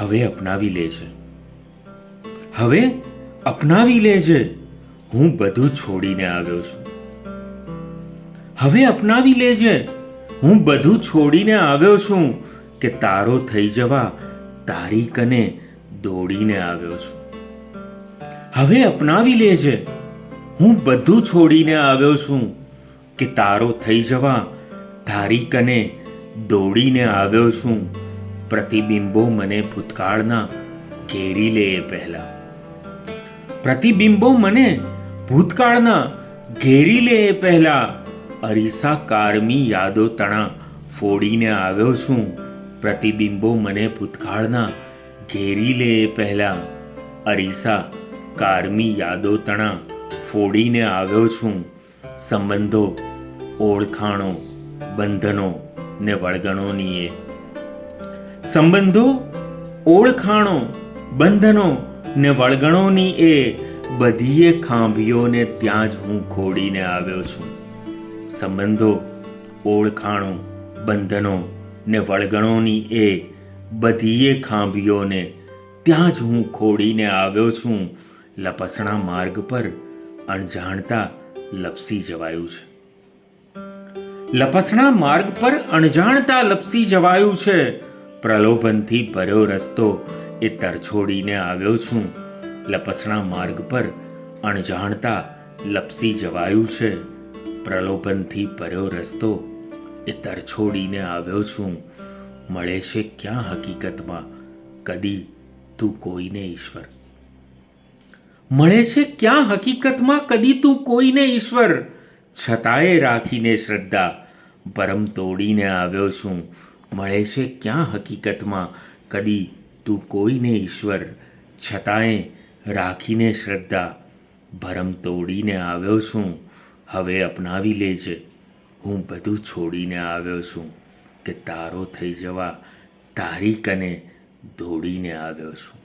હવે અપનાવી લેજે હવે અપનાવી લેજે હું બધું છોડીને આવ્યો છું. હવે અપનાવી લેજે હું બધું છોડીને આવ્યો છું કે તારો થઈ જવા તારી કને દોડીને આવ્યો છું. હવે અપનાવી લે છે. હું બધું છોડીને આવ્યો છું કે તારો થઈ જવા તારી કને દોડીને આવ્યો છું. પ્રતિબિંબો મને ભૂતકાળના ઘેરી લે એ પહેલા. પ્રતિબિંબો મને ભૂતકાળના ઘેરી લે એ પહેલા. અરીસા કારમી યાદો તણા ફોડીને આવ્યો છું. પ્રતિબિંબો મને ભૂતકાળના ઘેરી લે એ પહેલા. અરીસા કારમી યાદો તણા ફોડીને આવ્યો છું. સંબંધો, ઓળખાણો, બંધનો ને વળગણોની એ સંબંધો, ઓળખાણો, બંધનો ને વળગણોની એ બધીએ ખાંભીઓને ત્યાં જ હું ખોડીને આવ્યો છું. સંબંધો, ઓળખાણો, બંધનો ને વળગણોની એ બધીએ ખાંભીઓને ત્યાં જ હું ખોડીને આવ્યો છું. લપસણા માર્ગ પર અણજાણતા લપસી જવાયું છે. લપસણા માર્ગ પર અણજાણતા લપસી જવાયું છે. પ્રલોભનથી ભર્યો રસ્તો એ તરછોડીને આવ્યો છું. લપસણા માર્ગ પર અણજાણતા લપસી જવાયું છે. પ્રલોભનથી ભર્યો રસ્તો એ તરછોડીને આવ્યો છું. મળે છે ક્યાં હકીકતમાં? કદી તું કોઈને ઈશ્વર. મળે છે ક્યાં હકીકતમાં? કદી તું કોઈને ઈશ્વર? છતાંય રાખીને શ્રદ્ધા ભરમ તોડીને આવ્યો છું. મળે છે ક્યાં હકીકતમાં? કદી તું કોઈને ઈશ્વર છતાંય રાખીને શ્રદ્ધા ભરમ તોડીને આવ્યો છું. હવે અપનાવી લેજે. હું બધું છોડીને આવ્યો છું કે તારો થઈ જવા તારી કને દોડીને આવ્યો છું.